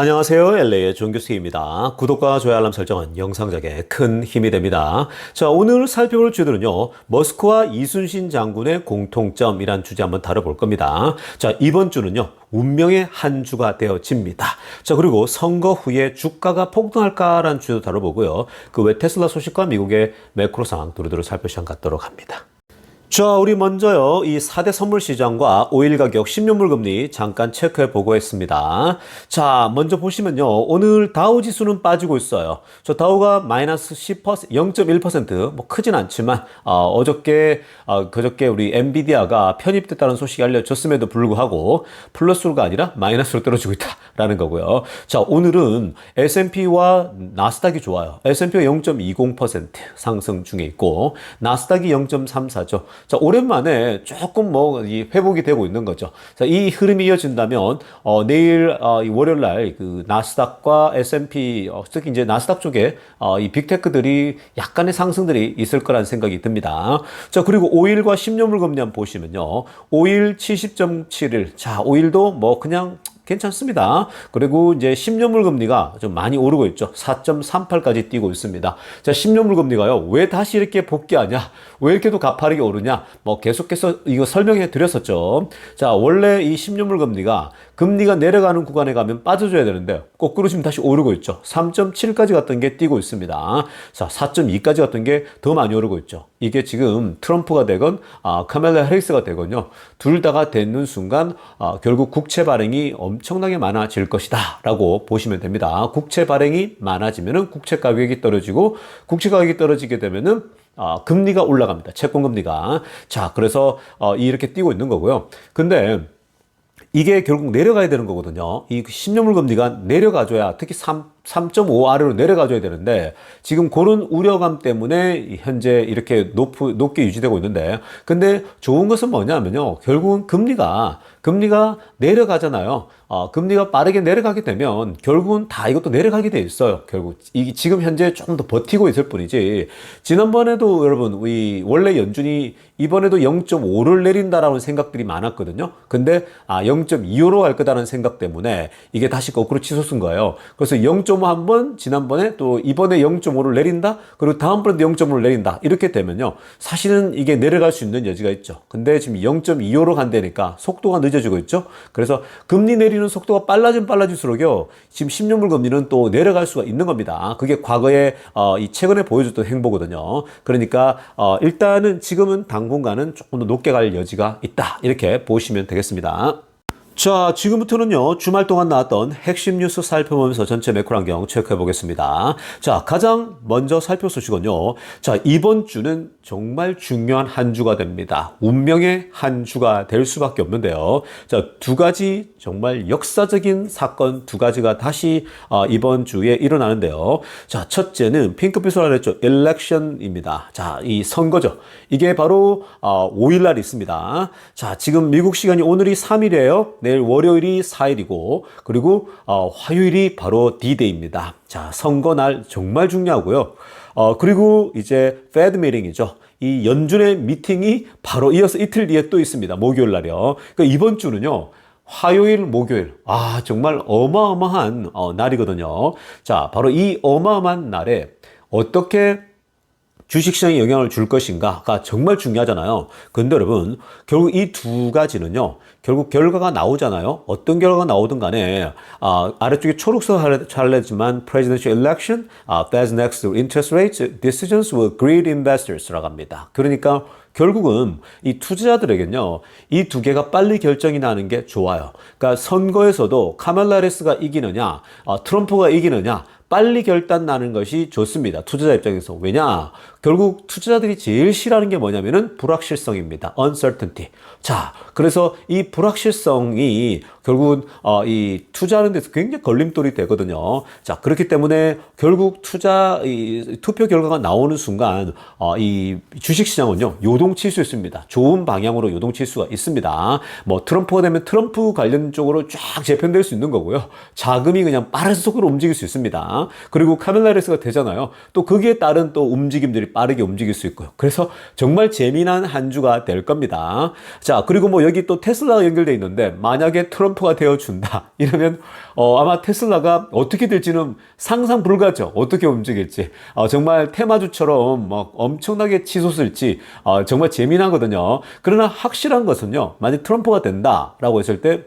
안녕하세요. LA의 존교수입니다. 구독과 좋아요 알람 설정은 영상작에 큰 힘이 됩니다. 자, 오늘 살펴볼 주제는요. 머스크와 이순신 장군의 공통점이란 주제 한번 다뤄볼 겁니다. 자, 이번 주는요. 운명의 한 주가 되어집니다. 자, 그리고 선거 후에 주가가 폭등할까라는 주제도 다뤄보고요. 그 외 테슬라 소식과 미국의 매크로 상황 두루두루 살펴시간 갖도록 합니다. 자, 우리 먼저요, 이 4대 선물 시장과 오일 가격, 10년물 금리 잠깐 체크해 보고 했습니다. 자, 먼저 보시면요, 오늘 다우 지수는 빠지고 있어요. 저 다우가 마이너스 10%, 0.1%, 뭐 크진 않지만, 어, 저께 어, 그저께 우리 엔비디아가 편입됐다는 소식이 알려졌음에도 불구하고, 플러스가 아니라 마이너스로 떨어지고 있다라는 거고요. 자, 오늘은 S&P와 나스닥이 좋아요. S&P가 0.20% 상승 중에 있고, 나스닥이 0.34죠. 자, 오랜만에 조금 뭐, 이 회복이 되고 있는 거죠. 자, 이 흐름이 이어진다면, 어, 내일, 어, 이 월요일 날, 그, 나스닥과 S&P, 어, 특히 이제 나스닥 쪽에, 어, 이 빅테크들이 약간의 상승들이 있을 거라는 생각이 듭니다. 자, 그리고 오일과 10년물 금리 한번 보시면요. 오일 70.71. 자, 오일도 뭐, 그냥, 괜찮습니다. 그리고 이제 10년물 금리가 좀 많이 오르고 있죠. 4.38까지 뛰고 있습니다. 자, 10년물 금리가요. 왜 다시 이렇게 복귀하냐? 왜 이렇게 또 가파르게 오르냐? 뭐 계속해서 이거 설명해 드렸었죠. 자, 원래 이 10년물 금리가 금리가 내려가는 구간에 가면 빠져줘야 되는데 거꾸로 지금 다시 오르고 있죠. 3.7까지 갔던 게 뛰고 있습니다. 자, 4.2까지 갔던 게 더 많이 오르고 있죠. 이게 지금 트럼프가 되건 아, 카멜라 해리스가 되건요. 둘 다가 되는 순간 아, 결국 국채 발행이 엄청나게 많아질 것이다 라고 보시면 됩니다. 국채 발행이 많아지면은 국채 가격이 떨어지고 국채 가격이 떨어지게 되면은 아, 금리가 올라갑니다. 채권 금리가. 자, 그래서 어, 이렇게 뛰고 있는 거고요. 근데 이게 결국 내려가야 되는 거거든요. 이 10년물 금리가 내려가줘야 특히 3, 3.5 아래로 내려가줘야 되는데 지금 그런 우려감 때문에 현재 이렇게 높, 높게 유지되고 있는데 근데 좋은 것은 뭐냐면요. 결국은 금리가 금리가 내려가잖아요. 어, 금리가 빠르게 내려가게 되면 결국은 다 이것도 내려가게 돼 있어요. 결국 이 지금 현재 조금 더 버티고 있을 뿐이지 지난번에도 여러분 우리 원래 연준이 이번에도 0.5를 내린다라는 생각들이 많았거든요. 근데 아 0.25로 갈 거다라는 생각 때문에 이게 다시 거꾸로 치솟은 거예요. 그래서 0.5 한번 지난번에 또 이번에 0.5를 내린다. 그리고 다음번에도 0.5를 내린다. 이렇게 되면요. 사실은 이게 내려갈 수 있는 여지가 있죠. 근데 지금 0.25로 간다니까 속도가 늦어지고 있죠. 그래서 금리 내리는 속도가 빨라지면 빨라질수록요. 지금 10년물 금리는 또 내려갈 수가 있는 겁니다. 그게 과거에 어, 이 최근에 보여줬던 행보거든요. 그러니까 어, 일단은 지금은 당분간은 조금 더 높게 갈 여지가 있다. 이렇게 보시면 되겠습니다. 자, 지금부터는요, 주말 동안 나왔던 핵심 뉴스 살펴보면서 전체 매크로 환경 체크해 보겠습니다. 자, 가장 먼저 살펴 소식은요. 자, 이번 주는 정말 중요한 한 주가 됩니다. 운명의 한 주가 될 수밖에 없는데요. 자, 두 가지 정말 역사적인 사건 두 가지가 다시 어, 이번 주에 일어나는데요. 자, 첫째는 핑크빛으로 알았죠. 일렉션입니다. 자, 이 선거죠. 이게 바로 어, 5일 날 있습니다. 자, 지금 미국 시간이 오늘이 3일이에요. 내일 월요일이 4일이고 그리고 어, 화요일이 바로 D-Day입니다. 자, 선거 날 정말 중요하고요. 어, 그리고 이제 페드 미팅이죠. 이 연준의 미팅이 바로 이어서 이틀 뒤에 또 있습니다. 목요일 날이요. 그러니까 이번 주는요. 화요일, 목요일. 아, 정말 어마어마한 어, 날이거든요. 자, 바로 이 어마어마한 날에 어떻게 주식시장에 영향을 줄 것인가가 정말 중요하잖아요. 근데 여러분, 결국 이 두 가지는요, 결국 결과가 나오잖아요. 어떤 결과가 나오든 간에, 아, 아래쪽에 초록색 잘내지만 presidential election, 아, Fed's next interest rates decisions will greet investors라고 합니다. 그러니까 결국은 이 투자자들에겐요, 이 두 개가 빨리 결정이 나는 게 좋아요. 그러니까 선거에서도 카멜라 해리스가 이기느냐, 어, 트럼프가 이기느냐, 빨리 결단 나는 것이 좋습니다. 투자자 입장에서. 왜냐? 결국 투자자들이 제일 싫어하는 게 뭐냐면은 불확실성입니다. uncertainty. 자, 그래서 이 불확실성이 결국은 어, 이 투자하는 데서 굉장히 걸림돌이 되거든요. 자, 그렇기 때문에 결국 투자 이 투표 결과가 나오는 순간 어, 이 주식 시장은요. 요동칠 수 있습니다. 좋은 방향으로 요동칠 수가 있습니다. 뭐 트럼프가 되면 트럼프 관련 쪽으로 쫙 재편될 수 있는 거고요. 자금이 그냥 빠른 속도로 움직일 수 있습니다. 그리고 카멜라 리스가 되잖아요. 또 거기에 따른 또 움직임들이 빠르게 움직일 수 있고요. 그래서 정말 재미난 한 주가 될 겁니다. 자, 그리고 뭐 여기 또 테슬라가 연결돼 있는데 만약에 트럼프가 되어 준다 이러면 어, 아마 테슬라가 어떻게 될지는 상상 불가죠. 어떻게 움직일지. 어, 정말 테마주처럼 막 엄청나게 치솟을지 어, 정말 재미나거든요. 그러나 확실한 것은요. 만약 트럼프가 된다라고 했을 때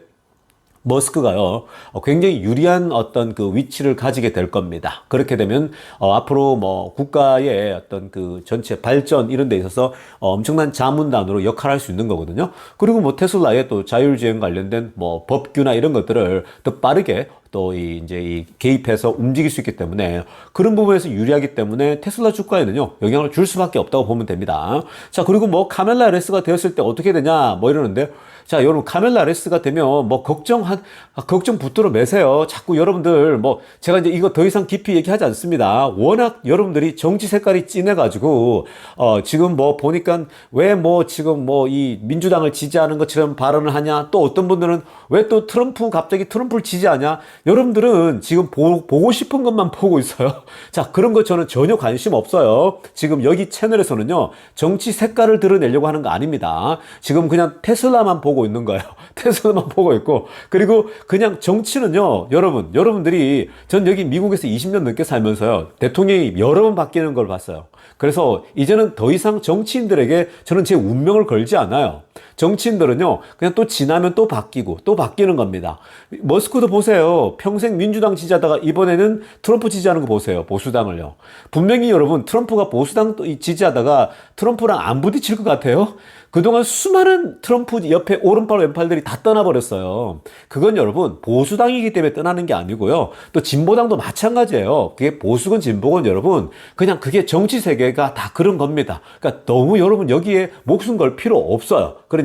머스크가요, 어, 굉장히 유리한 어떤 그 위치를 가지게 될 겁니다. 그렇게 되면, 어, 앞으로 뭐 국가의 어떤 그 전체 발전 이런 데 있어서 어, 엄청난 자문단으로 역할할 수 있는 거거든요. 그리고 뭐 테슬라의 또 자율주행 관련된 뭐 법규나 이런 것들을 더 빠르게 또 이 이제 이 개입해서 움직일 수 있기 때문에 그런 부분에서 유리하기 때문에 테슬라 주가에는요 영향을 줄 수밖에 없다고 보면 됩니다. 자 그리고 뭐 카멜라 레스가 되었을 때 어떻게 되냐 뭐 이러는데 자 여러분 카멜라 레스가 되면 뭐 걱정한 아, 걱정 붙들어 매세요. 자꾸 여러분들 뭐 제가 이제 이거 더 이상 깊이 얘기하지 않습니다. 워낙 여러분들이 정치 색깔이 진해가지고 어 지금 뭐 보니까 왜 뭐 지금 뭐 이 민주당을 지지하는 것처럼 발언을 하냐 또 어떤 분들은 왜 또 트럼프 갑자기 트럼프를 지지하냐 여러분들은 지금 보, 보고 싶은 것만 보고 있어요. 자, 그런 거 저는 전혀 관심 없어요. 지금 여기 채널에서는요, 정치 색깔을 드러내려고 하는 거 아닙니다. 지금 그냥 테슬라만 보고 있는 거예요. 테슬라만 보고 있고, 그리고 그냥 정치는요, 여러분, 여러분들이 전 여기 미국에서 20년 넘게 살면서요, 대통령이 여러 번 바뀌는 걸 봤어요. 그래서 이제는 더 이상 정치인들에게 저는 제 운명을 걸지 않아요. 정치인들은요, 그냥 또 지나면 또 바뀌고, 또 바뀌는 겁니다. 머스크도 보세요. 평생 민주당 지지하다가 이번에는 트럼프 지지하는 거 보세요. 보수당을요. 분명히 여러분, 트럼프가 보수당 지지하다가 트럼프랑 안 부딪힐 것 같아요? 그동안 수많은 트럼프 옆에 오른팔 왼팔들이 다 떠나버렸어요. 그건 여러분 보수당이기 때문에 떠나는 게 아니고요. 또 진보당도 마찬가지예요. 그게 보수건 진보건 여러분 그냥 그게 정치 세계가 다 그런 겁니다. 그러니까 너무 여러분 여기에 목숨 걸 필요 없어요. 그러니까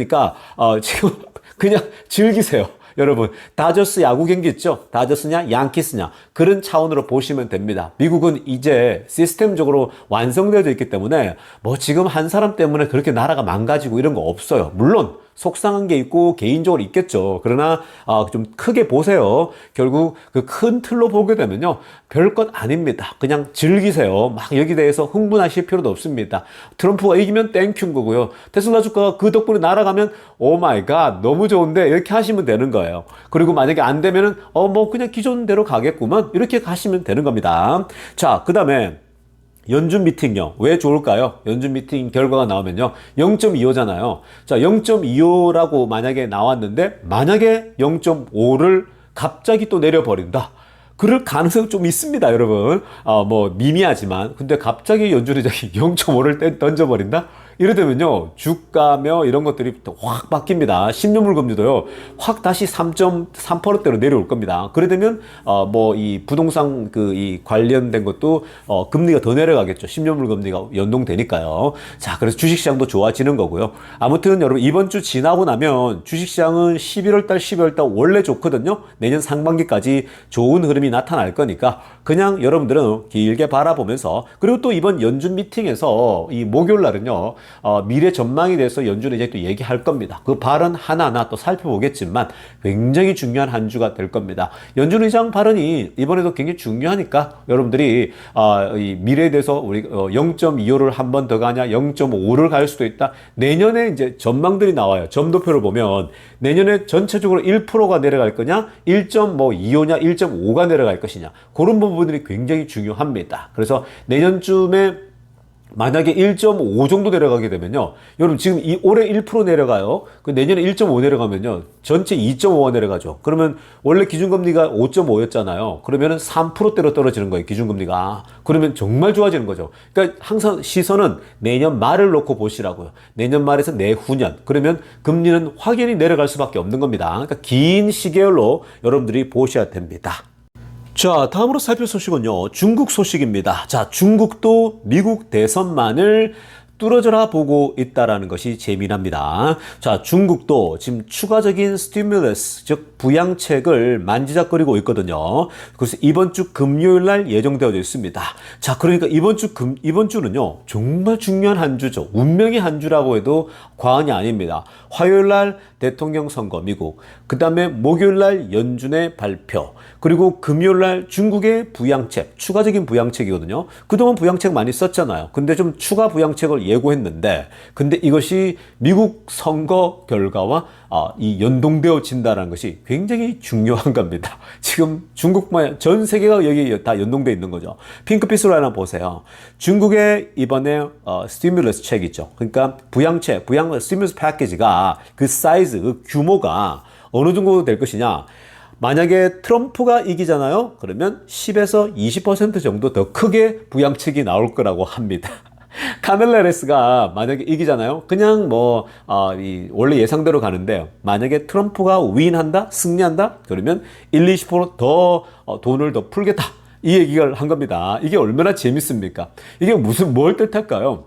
어, 지금 그냥 즐기세요. 여러분 다저스 야구 경기 있죠? 다저스냐 양키스냐 그런 차원으로 보시면 됩니다. 미국은 이제 시스템적으로 완성되어 있기 때문에 뭐 지금 한 사람 때문에 그렇게 나라가 망가지고 이런 거 없어요. 물론 속상한 게 있고 개인적으로 있겠죠. 그러나 아, 좀 크게 보세요. 결국 그 큰 틀로 보게 되면요. 별 것 아닙니다. 그냥 즐기세요. 막 여기 대해서 흥분하실 필요도 없습니다. 트럼프가 이기면 땡큐인 거고요. 테슬라 주가가 그 덕분에 날아가면 오 마이 갓 너무 좋은데 이렇게 하시면 되는 거예요. 그리고 만약에 안 되면은 어 뭐 그냥 기존대로 가겠구만 이렇게 가시면 되는 겁니다. 자, 그 다음에 연준 미팅요. 왜 좋을까요? 연준 미팅 결과가 나오면요. 0.25잖아요. 자, 0.25라고 만약에 나왔는데, 만약에 0.5를 갑자기 또 내려버린다. 그럴 가능성 좀 있습니다, 여러분. 어, 뭐, 미미하지만. 근데 갑자기 연준 의장이 0.5를 던져버린다? 이러되면요, 주가며 이런 것들이 확 바뀝니다. 10년물 금리도요, 확 다시 3.3%대로 내려올 겁니다. 그래 되면, 어, 뭐, 이 부동산 그, 이 관련된 것도, 어, 금리가 더 내려가겠죠. 10년물 금리가 연동되니까요. 자, 그래서 주식시장도 좋아지는 거고요. 아무튼 여러분, 이번 주 지나고 나면 주식시장은 11월달, 12월달 원래 좋거든요. 내년 상반기까지 좋은 흐름이 나타날 거니까, 그냥 여러분들은 길게 바라보면서, 그리고 또 이번 연준 미팅에서 이 목요일 날은요, 어, 미래 전망에 대해서 연준이 이제 또 얘기할 겁니다. 그 발언 하나하나 또 살펴보겠지만 굉장히 중요한 한 주가 될 겁니다. 연준 의장 발언이 이번에도 굉장히 중요하니까 여러분들이 어, 이 미래에 대해서 우리 어, 0.25를 한 번 더 가냐, 0.5를 갈 수도 있다. 내년에 이제 전망들이 나와요. 점도표를 보면 내년에 전체적으로 1%가 내려갈 거냐, 1.25냐, 1.5가 내려갈 것이냐. 그런 부분들이 굉장히 중요합니다. 그래서 내년쯤에 만약에 1.5 정도 내려가게 되면요. 여러분 지금 이 올해 1% 내려가요. 그 내년에 1.5 내려가면요. 전체 2.5가 내려가죠. 그러면 원래 기준금리가 5.5였잖아요. 그러면은 3%대로 떨어지는 거예요. 기준금리가. 그러면 정말 좋아지는 거죠. 그러니까 항상 시선은 내년 말을 놓고 보시라고요. 내년 말에서 내후년. 그러면 금리는 확연히 내려갈 수밖에 없는 겁니다. 그러니까 긴 시계열로 여러분들이 보셔야 됩니다. 자, 다음으로 살필 소식은요. 중국 소식입니다. 자, 중국도 미국 대선만을 뚫어져라 보고 있다라는 것이 재미납니다. 자, 중국도 지금 추가적인 스티뮬러스, 즉 부양책을 만지작거리고 있거든요. 그래서 이번 주 금요일 날 예정되어 있습니다. 자, 그러니까 이번 주 금, 이번 주는요, 정말 중요한 한 주죠. 운명의 한 주라고 해도 과언이 아닙니다. 화요일 날 대통령 선거 미국, 그 다음에 목요일 날 연준의 발표, 그리고 금요일 날 중국의 부양책, 추가적인 부양책이거든요. 그동안 부양책 많이 썼잖아요. 근데 좀 추가 부양책을 예고했는데, 근데 이것이 미국 선거 결과와 아, 이 연동되어진다는 것이 굉장히 중요한 겁니다. 지금 중국만 전 세계가 여기 다 연동돼 있는 거죠. 핑크빛으로 하나 보세요. 중국의 이번에 어, 스티뮬러스 책 있죠. 그러니까 부양책, 부양 스티뮬러스 패키지가 그 사이즈, 그 규모가 어느 정도 될 것이냐? 만약에 트럼프가 이기잖아요. 그러면 10에서 20% 정도 더 크게 부양책이 나올 거라고 합니다. 카멜라 레스가 만약에 이기잖아요. 그냥 뭐, 어, 이, 원래 예상대로 가는데, 만약에 트럼프가 윈한다? 승리한다? 그러면 1, 20%더 어, 돈을 더 풀겠다. 이 얘기를 한 겁니다. 이게 얼마나 재밌습니까? 이게 무슨, 뭘 뜻할까요?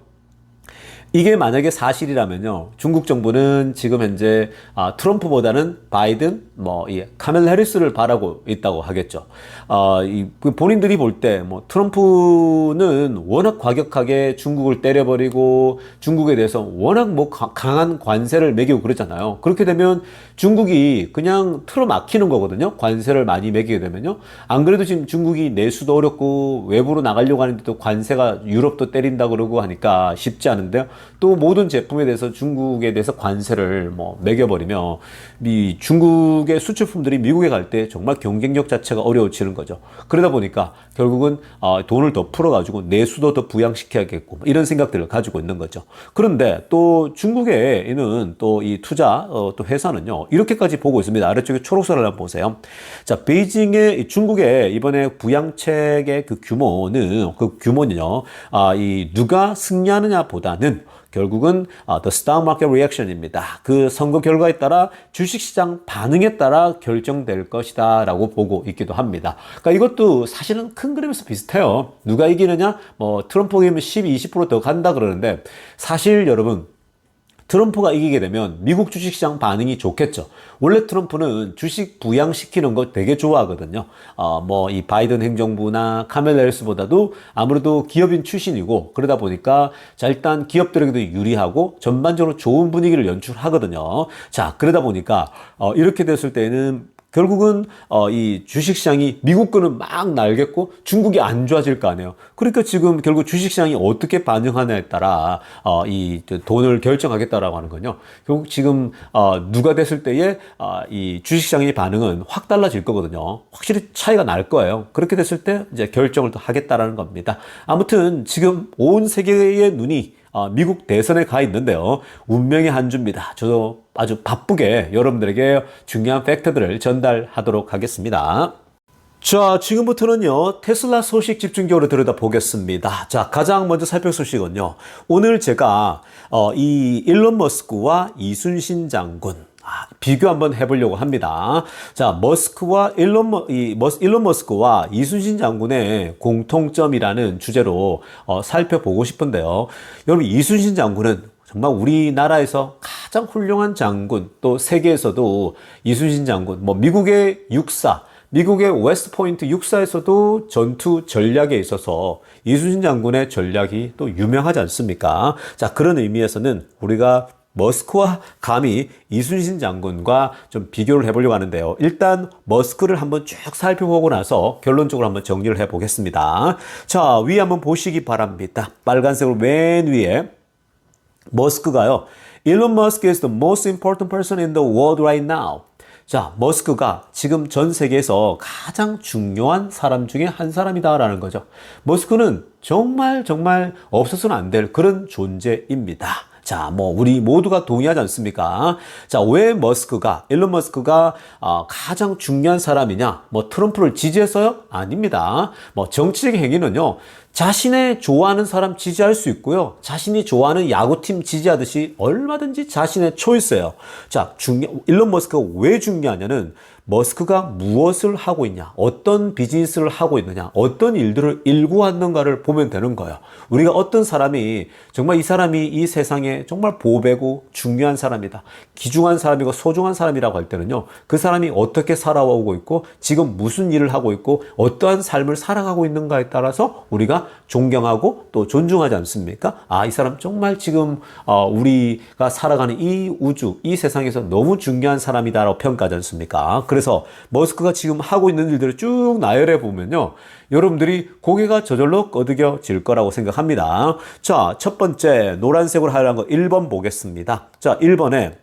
이게 만약에 사실이라면요, 중국 정부는 지금 현재 아, 트럼프보다는 바이든, 뭐, 이 카멜 해리스를 바라고 있다고 하겠죠. 어, 이, 그 본인들이 볼 때, 뭐, 트럼프는 워낙 과격하게 중국을 때려버리고 중국에 대해서 워낙 뭐 강한 관세를 매기고 그러잖아요. 그렇게 되면 중국이 그냥 틀어 막히는 거거든요. 관세를 많이 매기게 되면요. 안 그래도 지금 중국이 내수도 어렵고 외부로 나가려고 하는데도 관세가 유럽도 때린다 그러고 하니까 쉽지 않은데요. 또 모든 제품에 대해서 중국에 대해서 관세를 뭐 매겨버리며 이 중국의 수출품들이 미국에 갈 때 정말 경쟁력 자체가 어려워지는 거죠. 그러다 보니까 결국은 어, 돈을 더 풀어가지고 내수도 더 부양시켜야겠고 뭐 이런 생각들을 가지고 있는 거죠. 그런데 또 중국에 있는 또 이 투자 어, 또 회사는요 이렇게까지 보고 있습니다. 아래쪽에 초록선을 한번 보세요. 자 베이징의 중국의 이번에 부양책의 그 규모는 그 규모는요 아이 누가 승리하느냐보다는 결국은 어, the stock market reaction입니다. 그 선거 결과에 따라 주식시장 반응에 따라 결정될 것이다 라고 보고 있기도 합니다. 그러니까 이것도 사실은 큰 그림에서 비슷해요. 누가 이기느냐? 뭐 트럼프 이기면 12, 20%더 간다 그러는데 사실 여러분 트럼프가 이기게 되면 미국 주식시장 반응이 좋겠죠. 원래 트럼프는 주식 부양시키는 거 되게 좋아하거든요. 어, 뭐, 이 바이든 행정부나 카멜라 헬스보다도 아무래도 기업인 출신이고, 그러다 보니까, 자, 일단 기업들에게도 유리하고, 전반적으로 좋은 분위기를 연출하거든요. 자, 그러다 보니까, 어, 이렇게 됐을 때는 결국은 어, 이 주식시장이 미국 거는 막 날겠고 중국이 안 좋아질 거 아니에요. 그러니까 지금 결국 주식시장이 어떻게 반응하냐에 따라 어, 이 돈을 결정하겠다라고 하는 거요. 결국 지금 어, 누가 됐을 때에 어, 이 주식시장의 반응은 확 달라질 거거든요. 확실히 차이가 날 거예요. 그렇게 됐을 때 이제 결정을 또 하겠다라는 겁니다. 아무튼 지금 온 세계의 눈이 어, 미국 대선에 가 있는데요. 운명의 한 주입니다. 저도 아주 바쁘게 여러분들에게 중요한 팩트들을 전달하도록 하겠습니다. 자, 지금부터는요, 테슬라 소식 집중적으로 들여다보겠습니다. 자, 가장 먼저 살펴볼 소식은요, 오늘 제가, 어, 이 일론 머스크와 이순신 장군, 아, 비교 한번 해보려고 합니다. 자, 머스크와 일론, 머, 이, 머스, 일론 머스크와 이순신 장군의 공통점이라는 주제로 어, 살펴보고 싶은데요. 여러분, 이순신 장군은 정말 우리나라에서 가장 훌륭한 장군, 또 세계에서도 이순신 장군, 뭐 미국의 육사, 미국의 웨스트포인트 육사에서도 전투 전략에 있어서 이순신 장군의 전략이 또 유명하지 않습니까? 자, 그런 의미에서는 우리가 머스크와 감히 이순신 장군과 좀 비교를 해보려고 하는데요. 일단 머스크를 한번 쭉 살펴보고 나서 결론적으로 한번 정리를 해보겠습니다. 자, 위에 한번 보시기 바랍니다. 빨간색으로 맨 위에 머스크가요. Elon Musk is the most important person in the world right now. 자, 머스크가 지금 전 세계에서 가장 중요한 사람 중에 한 사람이다라는 거죠. 머스크는 정말 정말 없어서는 안 될 그런 존재입니다. 자, 뭐 우리 모두가 동의하지 않습니까? 자, 왜 머스크가 일론 머스크가 어, 가장 중요한 사람이냐? 뭐 트럼프를 지지해서요? 아닙니다. 뭐 정치적 행위는요. 자신의 좋아하는 사람 지지할 수 있고요. 자신이 좋아하는 야구팀 지지하듯이 얼마든지 자신의 초이스예요. 자, 중요, 일론 머스크가 왜 중요하냐는 머스크가 무엇을 하고 있냐, 어떤 비즈니스를 하고 있느냐, 어떤 일들을 일구하는가를 보면 되는 거예요. 우리가 어떤 사람이 정말 이 사람이 이 세상에 정말 보배고 중요한 사람이다, 귀중한 사람이고 소중한 사람이라고 할 때는요, 그 사람이 어떻게 살아오고 있고 지금 무슨 일을 하고 있고 어떠한 삶을 살아가고 있는가에 따라서 우리가 존경하고 또 존중하지 않습니까? 아, 이 사람 정말 지금 어, 우리가 살아가는 이 우주, 이 세상에서 너무 중요한 사람이다라고 평가하지 않습니까? 그래서 머스크가 지금 하고 있는 일들을 쭉 나열해 보면요. 여러분들이 고개가 저절로 꺼득여질 거라고 생각합니다. 자, 첫 번째 노란색으로 하얀 거 1번 보겠습니다. 자, 1번에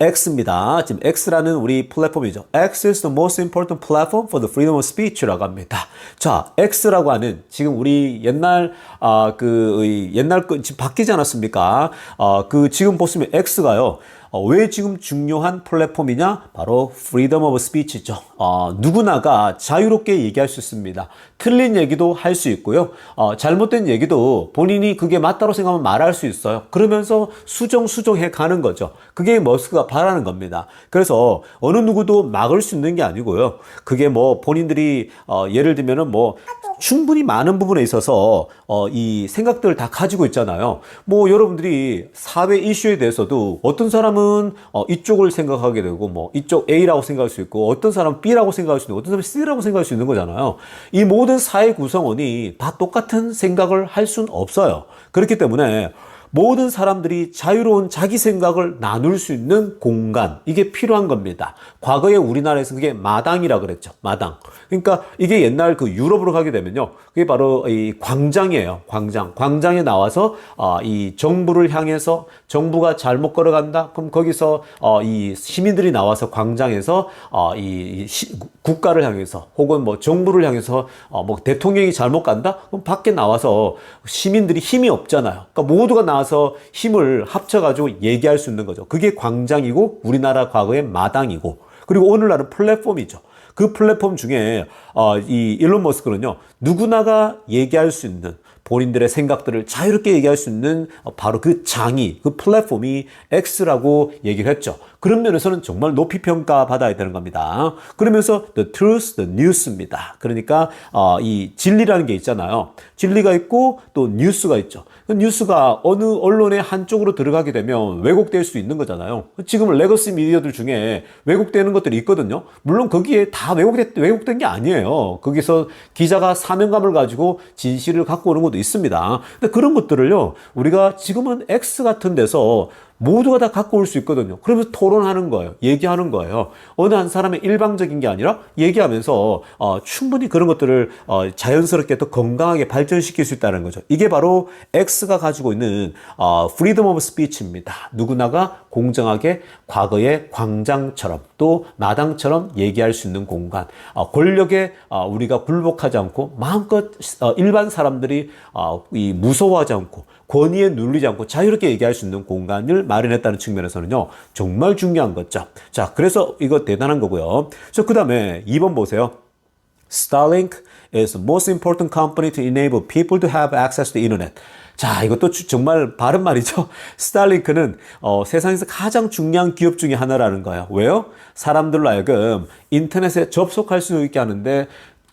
X입니다. 지금 X라는 우리 플랫폼이죠. X is the most important platform for the freedom of speech라고 합니다. 자, X라고 하는 지금 우리 옛날 아 그 옛날 거 지금 바뀌지 않았습니까? 아그 지금 보시면 X가요. 어, 왜 지금 중요한 플랫폼이냐? 바로 freedom of speech죠. 어, 누구나가 자유롭게 얘기할 수 있습니다. 틀린 얘기도 할 수 있고요. 어, 잘못된 얘기도 본인이 그게 맞다고 생각하면 말할 수 있어요. 그러면서 수정 수정해 가는 거죠. 그게 머스크가 바라는 겁니다. 그래서 어느 누구도 막을 수 있는 게 아니고요. 그게 뭐 본인들이 어, 예를 들면은 뭐 충분히 많은 부분에 있어서 어, 이 생각들을 다 가지고 있잖아요. 뭐 여러분들이 사회 이슈에 대해서도 어떤 사람은 어, 이쪽을 생각하게 되고 뭐 이쪽 A라고 생각할 수 있고 어떤 사람은 B라고 생각할 수 있고 어떤 사람은 C라고 생각할 수 있는 거잖아요. 이 모든 사회 구성원이 다 똑같은 생각을 할 수는 없어요. 그렇기 때문에 모든 사람들이 자유로운 자기 생각을 나눌 수 있는 공간 이게 필요한 겁니다. 과거에 우리나라에서 그게 마당이라 그랬죠. 마당. 그러니까 이게 옛날 그 유럽으로 가게 되면요. 그게 바로 이 광장이에요. 광장. 광장에 나와서 어, 이 정부를 향해서 정부가 잘못 걸어간다. 그럼 거기서 어, 이 시민들이 나와서 광장에서 어, 이 시, 국가를 향해서 혹은 뭐 정부를 향해서 어, 뭐 대통령이 잘못 간다. 그럼 밖에 나와서 시민들이 힘이 없잖아요. 그러니까 모두가 나 와서 힘을 합쳐가지고 얘기할 수 있는 거죠. 그게 광장이고 우리나라 과거의 마당이고 그리고 오늘날은 플랫폼이죠. 그 플랫폼 중에 어, 이 일론 머스크는요 누구나가 얘기할 수 있는 본인들의 생각들을 자유롭게 얘기할 수 있는 어, 바로 그 장이 그 플랫폼이 X라고 얘기를 했죠. 그런 면에서는 정말 높이 평가받아야 되는 겁니다. 그러면서 the truth, the news입니다. 그러니까 어, 이 진리라는 게 있잖아요. 진리가 있고 또 뉴스가 있죠. 그 뉴스가 어느 언론의 한쪽으로 들어가게 되면 왜곡될 수 있는 거잖아요. 지금 레거시 미디어들 중에 왜곡되는 것들이 있거든요. 물론 거기에 다 왜곡된, 왜곡된 게 아니에요. 거기서 기자가 사명감을 가지고 진실을 갖고 오는 것도 있습니다. 근데 그런 것들을요, 우리가 지금은 X 같은 데서 모두가 다 갖고 올 수 있거든요. 그러면서 토론하는 거예요. 얘기하는 거예요. 어느 한 사람의 일방적인 게 아니라 얘기하면서 어, 충분히 그런 것들을 어, 자연스럽게 또 건강하게 발전시킬 수 있다는 거죠. 이게 바로 X가 가지고 있는 어, freedom of speech입니다. 누구나가 공정하게 과거의 광장처럼 또 마당처럼 얘기할 수 있는 공간, 어, 권력에 어, 우리가 굴복하지 않고 마음껏 어, 일반 사람들이 어, 이 무서워하지 않고 권위에 눌리지 않고 자유롭게 얘기할 수 있는 공간을 마련했다는 측면에서는요, 정말 중요한 거죠. 자, 그래서 이거 대단한 거고요. 저, 그 다음에 2번 보세요. Starlink is the most important company to enable people to have access to internet. 자, 이것도 주- 정말 바른 말이죠. 스타링크는 어, 세상에서 가장 중요한 기업 중에 하나라는 거예요. 왜요? 사람들로 하여금 인터넷에 접속할 수 있게 하는데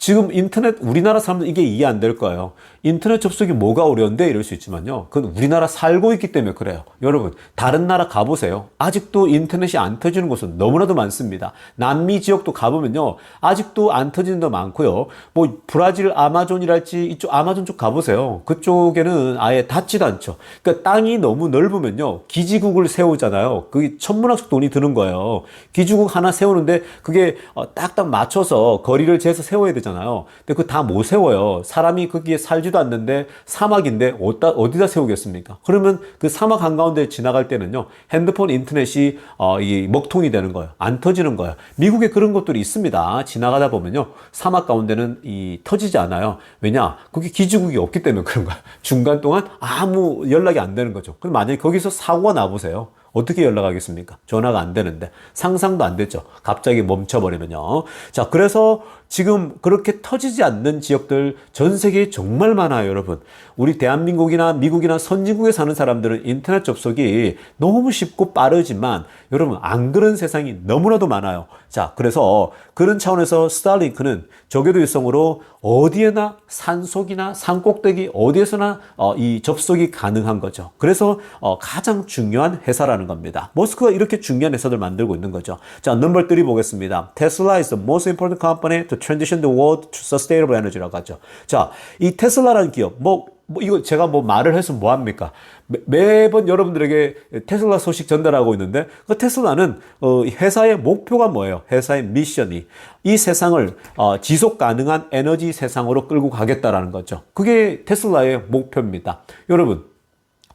지금 인터넷 우리나라 사람들 이게 이해 안 될 거예요. 인터넷 접속이 뭐가 어려운데 이럴 수 있지만요. 그건 우리나라 살고 있기 때문에 그래요. 여러분 다른 나라 가보세요. 아직도 인터넷이 안 터지는 곳은 너무나도 많습니다. 남미 지역도 가보면요. 아직도 안 터지는 데 많고요. 뭐 브라질 아마존이랄지 이쪽 아마존 쪽 가보세요. 그쪽에는 아예 닿지도 않죠. 그러니까 땅이 너무 넓으면요. 기지국을 세우잖아요. 그게 천문학적 돈이 드는 거예요. 기지국 하나 세우는데 그게 어, 딱딱 맞춰서 거리를 재서 세워야 되잖아요. 근데 그거 다못 세워요. 사람이 거기에 살지도 않는데 사막인데 어디다, 어디다 세우겠습니까? 그러면 그 사막 한가운데 지나갈 때는요. 핸드폰 인터넷이 어, 이 먹통이 되는 거예요. 안 터지는 거예요. 미국에 그런 것들이 있습니다. 지나가다 보면요. 사막 가운데는 이 터지지 않아요. 왜냐? 그게 기지국이 없기 때문에 그런 거예요. 중간 동안 아무 연락이 안 되는 거죠. 그럼 만약에 거기서 사고가 나보세요. 어떻게 연락하겠습니까? 전화가 안 되는데 상상도 안 됐죠. 갑자기 멈춰버리면요. 자, 그래서 지금 그렇게 터지지 않는 지역들 전 세계에 정말 많아요, 여러분. 우리 대한민국이나 미국이나 선진국에 사는 사람들은 인터넷 접속이 너무 쉽고 빠르지만 여러분 안 그런 세상이 너무나도 많아요. 자, 그래서 그런 차원에서 스타링크는 저궤도 위성으로 어디에나 산속이나 산꼭대기 어디에서나 어, 이 접속이 가능한 거죠. 그래서 어, 가장 중요한 회사라는 겁니다. 머스크가 이렇게 중요한 회사들 만들고 있는 거죠. 자, 넘버 3 보겠습니다. Tesla is the most important company to transition the world to sustainable energy라고 하죠. 자, 이 테슬라라는 기업, 뭐, 뭐 이거 제가 뭐 말을 해서 뭐 합니까? 매, 매번 여러분들에게 테슬라 소식 전달하고 있는데 그 테슬라는 어, 회사의 목표가 뭐예요? 회사의 미션이 이 세상을 어, 지속 가능한 에너지 세상으로 끌고 가겠다라는 거죠. 그게 테슬라의 목표입니다. 여러분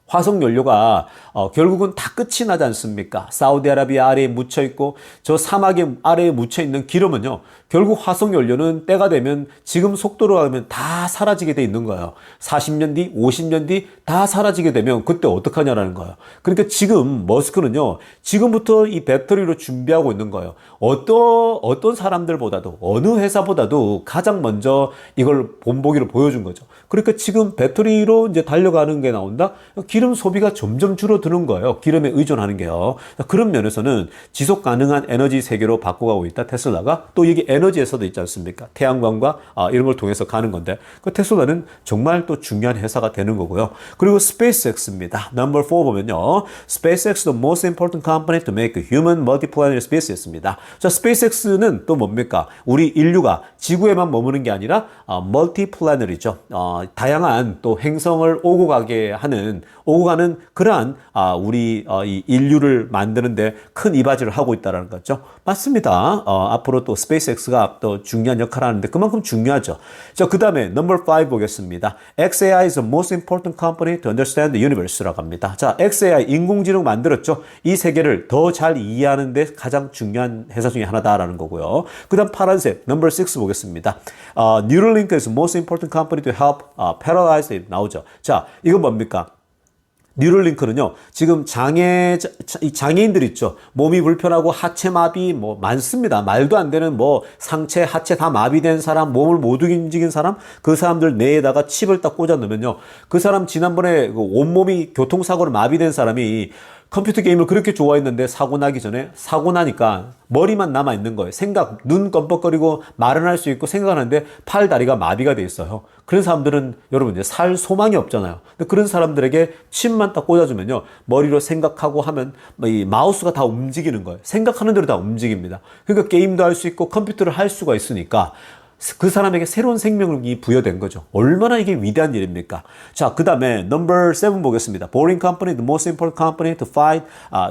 화석 연료가 어, 결국은 다 끝이 나지 않습니까? 사우디아라비아 아래에 묻혀 있고 저 사막의 아래에 묻혀 있는 기름은요. 결국 화석 연료는 때가 되면 지금 속도로 가면 다 사라지게 돼 있는 거예요. 40년 뒤, 50년 뒤 다 사라지게 되면 그때 어떡하냐라는 거예요. 그러니까 지금 머스크는요. 지금부터 이 배터리로 준비하고 있는 거예요. 어떤 어떤 사람들보다도 어느 회사보다도 가장 먼저 이걸 본보기로 보여준 거죠. 그러니까 지금 배터리로 이제 달려가는 게 나온다. 기름 소비가 점점 줄어드는 거예요. 기름에 의존하는 게요. 그런 면에서는 지속 가능한 에너지 세계로 바꿔가고 있다. 테슬라가 또 이게 에너지에서도 있지 않습니까? 태양광과 아, 이런 걸 통해서 가는 건데 그 테슬라는 정말 또 중요한 회사가 되는 거고요. 그리고 스페이스X입니다. 넘버 4 보면요. SpaceX the most important company to make human multiplanetary spaces입니다. 자, 스페이스X는 또 뭡니까? 우리 인류가 지구에만 머무는 게 아니라 어, 멀티플래너리죠. 어, 다양한 또 행성을 오고 가게 하는 오고 가는 그러한 아, 우리 어, 이 인류를 만드는데 큰 이바지를 하고 있다라는 거죠. 맞습니다. 어, 앞으로 또 스페이스X 가 또 중요한 역할을 하는데 그만큼 중요하죠. 자, 그 다음에 넘버 5 보겠습니다. XAI is the most important company to understand the universe라고 합니다. 자, XAI 인공지능 만들었죠. 이 세계를 더 잘 이해하는 데 가장 중요한 회사 중에 하나다라는 거고요. 그 다음 파란색 넘버 6 보겠습니다. 어, Neuralink is the most important company to help uh, paralyze 나오죠. 자, 이건 뭡니까? 뉴럴링크는요, 지금 장애, 이 장애인들 있죠. 몸이 불편하고 하체 마비 뭐 많습니다. 말도 안 되는 뭐 상체, 하체 다 마비된 사람, 몸을 못 움직인 사람, 그 사람들 뇌에다가 칩을 딱 꽂아 넣으면요. 그 사람 지난번에 그 온몸이 교통사고로 마비된 사람이 컴퓨터 게임을 그렇게 좋아했는데 사고 나기 전에 사고 나니까 머리만 남아 있는 거예요. 생각, 눈 껌뻑거리고 말은 할 수 있고 생각하는데 팔, 다리가 마비가 돼 있어요. 그런 사람들은 여러분 이제 살 소망이 없잖아요. 근데 그런 사람들에게 칩만 딱 꽂아주면요. 머리로 생각하고 하면 이 마우스가 다 움직이는 거예요. 생각하는 대로 다 움직입니다. 그러니까 게임도 할 수 있고 컴퓨터를 할 수가 있으니까 그 사람에게 새로운 생명력이 부여된 거죠. 얼마나 이게 위대한 일입니까? 자, 그 다음에 넘버 7 보겠습니다. Boring company, the most important company to fight uh,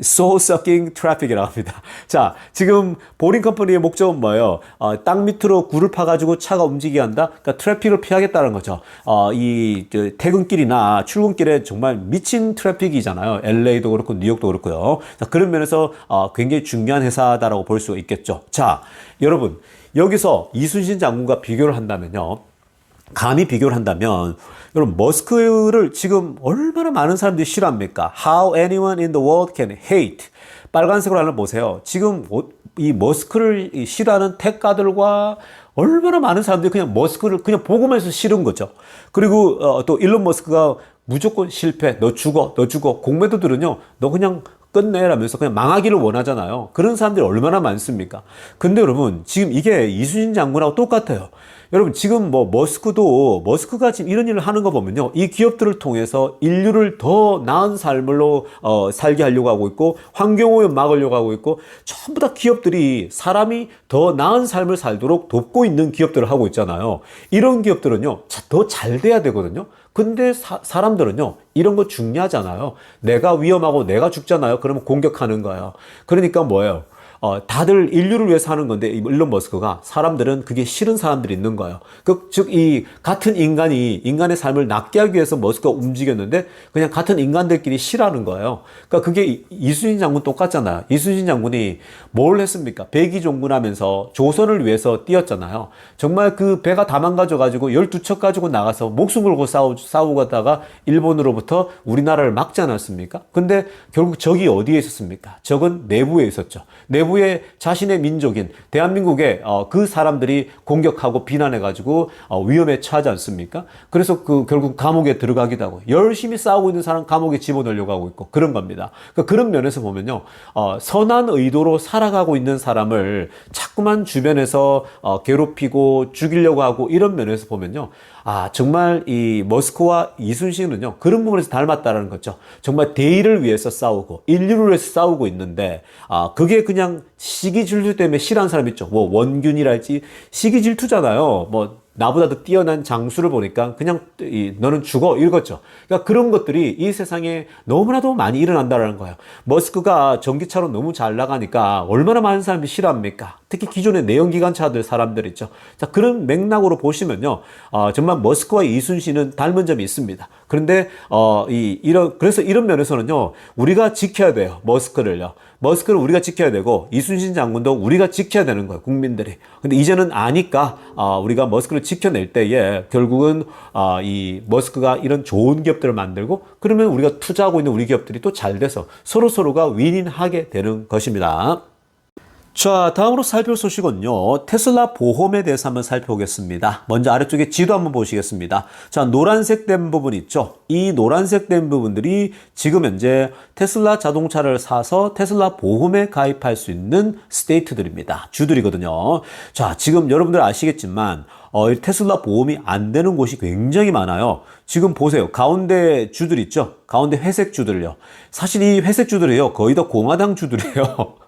soul-sucking traffic이라고 합니다. 자, 지금 보링 컴퍼니의 목적은 뭐예요? 어, 땅 밑으로 굴을 파가지고 차가 움직이게 한다? 그러니까 트래픽을 피하겠다는 거죠. 어, 이 저, 퇴근길이나 출근길에 정말 미친 트래픽이잖아요. LA도 그렇고 뉴욕도 그렇고요. 자, 그런 면에서 어, 굉장히 중요한 회사다라고 볼 수 있겠죠. 자, 여러분. 여기서 이순신 장군과 비교를 한다면요. 감히 비교를 한다면 여러분 머스크를 지금 얼마나 많은 사람들이 싫어합니까? How anyone in the world can hate. 빨간색으로 하나 보세요. 지금 이 머스크를 싫어하는 택가들과 얼마나 많은 사람들이 그냥 머스크를 그냥 보고만 해서 싫은 거죠. 그리고 어, 또 일론 머스크가 무조건 실패, 너 죽어, 너 죽어. 공매도들은요, 너 그냥 끝내라면서 그냥 망하기를 원하잖아요. 그런 사람들이 얼마나 많습니까? 근데 여러분, 지금 이게 이순신 장군하고 똑같아요. 여러분, 지금 뭐 머스크도, 머스크가 지금 이런 일을 하는 거 보면요. 이 기업들을 통해서 인류를 더 나은 삶으로 어, 살게 하려고 하고 있고, 환경오염 막으려고 하고 있고, 전부 다 기업들이 사람이 더 나은 삶을 살도록 돕고 있는 기업들을 하고 있잖아요. 이런 기업들은요, 더 잘 돼야 되거든요. 근데 사, 사람들은요, 이런 거 중요하잖아요. 내가 위험하고 내가 죽잖아요. 그러면 공격하는 거예요. 그러니까 뭐예요? 어, 다들 인류를 위해서 하는 건데 이 일론 머스크가 사람들은 그게 싫은 사람들이 있는 거예요. 그, 즉, 이 같은 인간이 인간의 삶을 낫게 하기 위해서 머스크가 움직였는데 그냥 같은 인간들끼리 싫어하는 거예요. 그러니까 그게 이- 이순신 장군 똑같잖아요. 이순신 장군이 뭘 했습니까? 백이종군하면서 조선을 위해서 뛰었잖아요. 정말 그 배가 다 망가져가지고 12척 가지고 나가서 목숨 걸고 싸우, 싸우고 가다가 일본으로부터 우리나라를 막지 않았습니까? 근데 결국 적이 어디에 있었습니까? 적은 내부에 있었죠. 내부 에 자신의 민족인 대한민국에 어, 그 사람들이 공격하고 비난해가지고 어, 위험에 처하지 않습니까? 그래서 그 결국 감옥에 들어가기도 하고 열심히 싸우고 있는 사람 감옥에 집어넣으려고 하고 있고 그런 겁니다. 그러니까 그런 면에서 보면요, 어, 선한 의도로 살아가고 있는 사람을 자꾸만 주변에서 어, 괴롭히고 죽이려고 하고 이런 면에서 보면요, 아 정말 이 머스크와 이순신은요 그런 부분에서 닮았다라는 거죠. 정말 대의를 위해서 싸우고 인류를 위해서 싸우고 있는데 아 그게 그냥 시기 질투 때문에 싫어하는 사람 있죠. 뭐 원균이랄지 시기 질투잖아요. 뭐 나보다 더 뛰어난 장수를 보니까 그냥 이, 너는 죽어 이거죠. 그러니까 그런 것들이 이 세상에 너무나도 많이 일어난다라는 거예요. 머스크가 전기차로 너무 잘 나가니까 얼마나 많은 사람들이 싫어합니까? 특히 기존의 내연기관차들 사람들 있죠. 자 그런 맥락으로 보시면요, 어, 정말 머스크와 이순신은 닮은 점이 있습니다. 그런데 어, 이 이런 그래서 이런 면에서는요, 우리가 지켜야 돼요. 머스크를요. 머스크를 우리가 지켜야 되고 이순신 장군도 우리가 지켜야 되는 거예요. 국민들이. 근데 이제는 아니까 어, 우리가 머스크를 지켜낼 때에 결국은 어, 이 머스크가 이런 좋은 기업들을 만들고 그러면 우리가 투자하고 있는 우리 기업들이 또 잘 돼서 서로 서로가 윈윈하게 되는 것입니다. 자, 다음으로 살펴볼 소식은요. 테슬라 보험에 대해서 한번 살펴보겠습니다. 먼저 아래쪽에 지도 한번 보시겠습니다. 자, 노란색 된 부분 있죠? 이 노란색 된 부분들이 지금 현재 테슬라 자동차를 사서 테슬라 보험에 가입할 수 있는 스테이트들입니다. 주들이거든요. 자, 지금 여러분들 아시겠지만 어, 이 테슬라 보험이 안 되는 곳이 굉장히 많아요. 지금 보세요. 가운데 주들 있죠? 가운데 회색 주들요. 사실 이 회색 주들이요. 거의 다 공화당 주들이에요.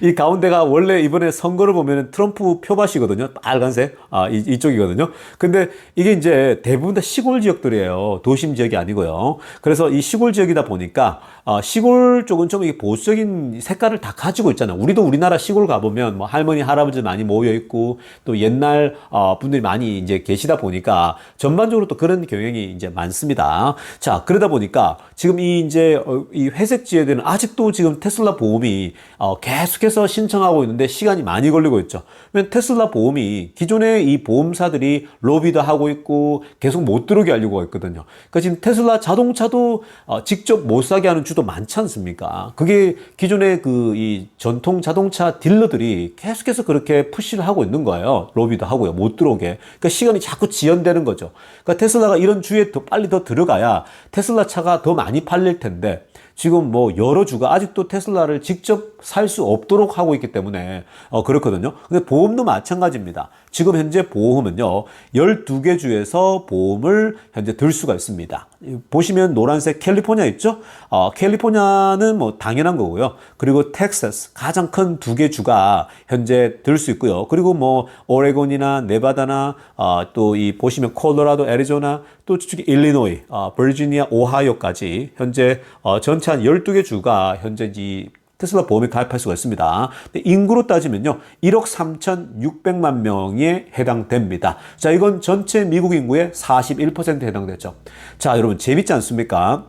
이 가운데가 원래 이번에 선거를 보면 트럼프 표밭이거든요. 빨간색. 아, 이, 이쪽이거든요. 근데 이게 이제 대부분 다 시골 지역들이에요. 도심 지역이 아니고요. 그래서 이 시골 지역이다 보니까 어, 시골 쪽은 좀 보수적인 색깔을 다 가지고 있잖아요. 우리도 우리나라 시골 가보면 뭐 할머니, 할아버지 많이 모여 있고 또 옛날 어, 분들이 많이 이제 계시다 보니까 전반적으로 또 그런 경향이 이제 많습니다. 자, 그러다 보니까 지금 이 이제 어, 이 회색 지역에는 아직도 지금 테슬라 보험이 어, 계속 해서 신청하고 있는데 시간이 많이 걸리고 있죠. 왜냐면 테슬라 보험이 기존에 이 보험사들이 로비도 하고 있고 계속 못 들어오게 하려고 했거든요. 그러니까 지금 테슬라 자동차도 어, 직접 못 사게 하는 주도 많지 않습니까? 그게 기존의 그 이 전통 자동차 딜러들이 계속해서 그렇게 푸시를 하고 있는 거예요. 로비도 하고요. 못 들어오게. 그러니까 시간이 자꾸 지연되는 거죠. 그러니까 테슬라가 이런 주에 더 빨리 더 들어가야 테슬라 차가 더 많이 팔릴 텐데 지금 뭐 여러 주가 아직도 테슬라를 직접 살 수 없도록 하고 있기 때문에 어 그렇거든요. 근데 보험도 마찬가지입니다. 지금 현재 보험은요. 12개 주에서 보험을 현재 들 수가 있습니다. 보시면 노란색 캘리포니아 있죠? 어, 캘리포니아는 뭐 당연한 거고요. 그리고 텍사스 가장 큰 두 개 주가 현재 들 수 있고요. 그리고 뭐 오레곤이나 네바다나 어, 또이 보시면 콜로라도, 애리조나 또 저쪽에 일리노이, 어, 버지니아, 오하이오까지 현재 어, 전체 한 12개 주가 현재 이 테슬라 보험에 가입할 수가 있습니다. 인구로 따지면요. 1억 3,600만 명에 해당됩니다. 자, 이건 전체 미국 인구의 41%에 해당되죠. 자, 여러분 재밌지 않습니까?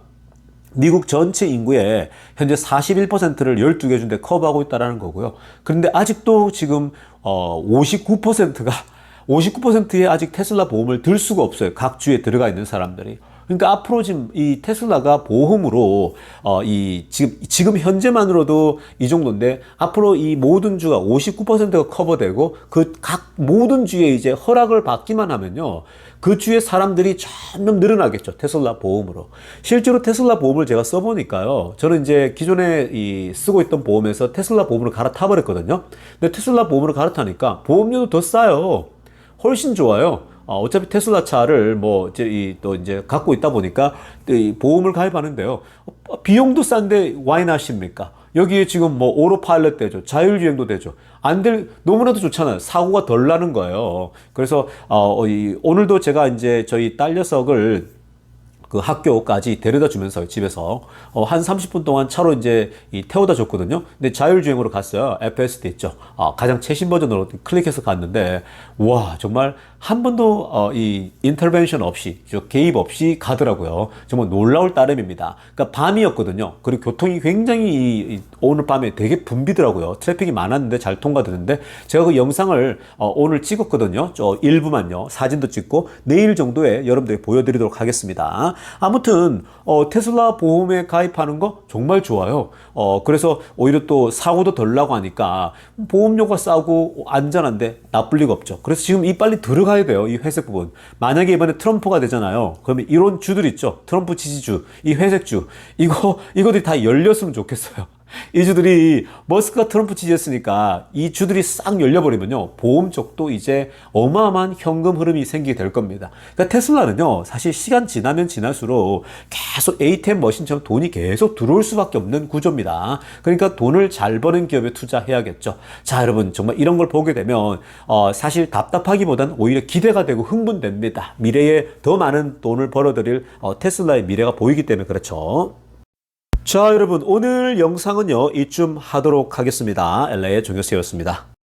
미국 전체 인구의 현재 41%를 12개 준데 커버하고 있다는 거고요. 그런데 아직도 지금 어 59%가 59%의 아직 테슬라 보험을 들 수가 없어요. 각 주에 들어가 있는 사람들이. 그러니까 앞으로 지금 이 테슬라가 보험으로 어 이 지금 지금 현재만으로도 이 정도인데 앞으로 이 모든 주가 59%가 커버되고 그 각 모든 주에 이제 허락을 받기만 하면요. 그 주에 사람들이 점점 늘어나겠죠. 테슬라 보험으로. 실제로 테슬라 보험을 제가 써보니까요. 저는 이제 기존에 이 쓰고 있던 보험에서 테슬라 보험으로 갈아타 버렸거든요. 근데 테슬라 보험으로 갈아타니까 보험료도 더 싸요. 훨씬 좋아요. 어, 어차피 테슬라 차를 뭐 이제 이, 또 이제 갖고 있다 보니까 이 보험을 가입하는데요. 어, 비용도 싼데 와인 하십니까? 여기에 지금 뭐 오로 파일럿 되죠. 자율주행도 되죠. 안 될, 너무나도 좋잖아요. 사고가 덜 나는 거예요. 그래서, 어, 이, 오늘도 제가 이제 저희 딸 녀석을 그 학교까지 데려다 주면서 집에서 어, 한 30분 동안 차로 이제 이 태워다 줬거든요. 근데 자율주행으로 갔어요. FSD 있죠. 어, 가장 최신 버전으로 클릭해서 갔는데 와 정말 한 번도 어, 이 인터벤션 없이 저 개입 없이 가더라고요. 정말 놀라울 따름입니다. 그러니까 밤이었거든요. 그리고 교통이 굉장히 이, 이 오늘 밤에 되게 붐비더라고요. 트래픽이 많았는데 잘 통과되는데 제가 그 영상을 어, 오늘 찍었거든요. 저 일부만요. 사진도 찍고 내일 정도에 여러분들이 보여드리도록 하겠습니다. 아무튼 어, 테슬라 보험에 가입하는 거 정말 좋아요. 어, 그래서 오히려 또 사고도 덜 나고 하니까 보험료가 싸고 안전한데 나쁠 리가 없죠. 그래서 지금 이 빨리 들어가 야 돼요. 이 회색 부분. 만약에 이번에 트럼프가 되잖아요. 그러면 이런 주들 있죠. 트럼프 지지주, 이 회색주. 이거, 이것들이 다 열렸으면 좋겠어요. 이 주들이 머스크가 트럼프 지지했으니까 이 주들이 싹 열려버리면요. 보험 쪽도 이제 어마어마한 현금 흐름이 생기게 될 겁니다. 그러니까 테슬라는요. 사실 시간 지나면 지날수록 계속 ATM 머신처럼 돈이 계속 들어올 수밖에 없는 구조입니다. 그러니까 돈을 잘 버는 기업에 투자해야겠죠. 자, 여러분 정말 이런 걸 보게 되면 어, 사실 답답하기보단 오히려 기대가 되고 흥분됩니다. 미래에 더 많은 돈을 벌어들일 어, 테슬라의 미래가 보이기 때문에 그렇죠. 자, 여러분 오늘 영상은요 이쯤 하도록 하겠습니다. LA의 종효세였습니다.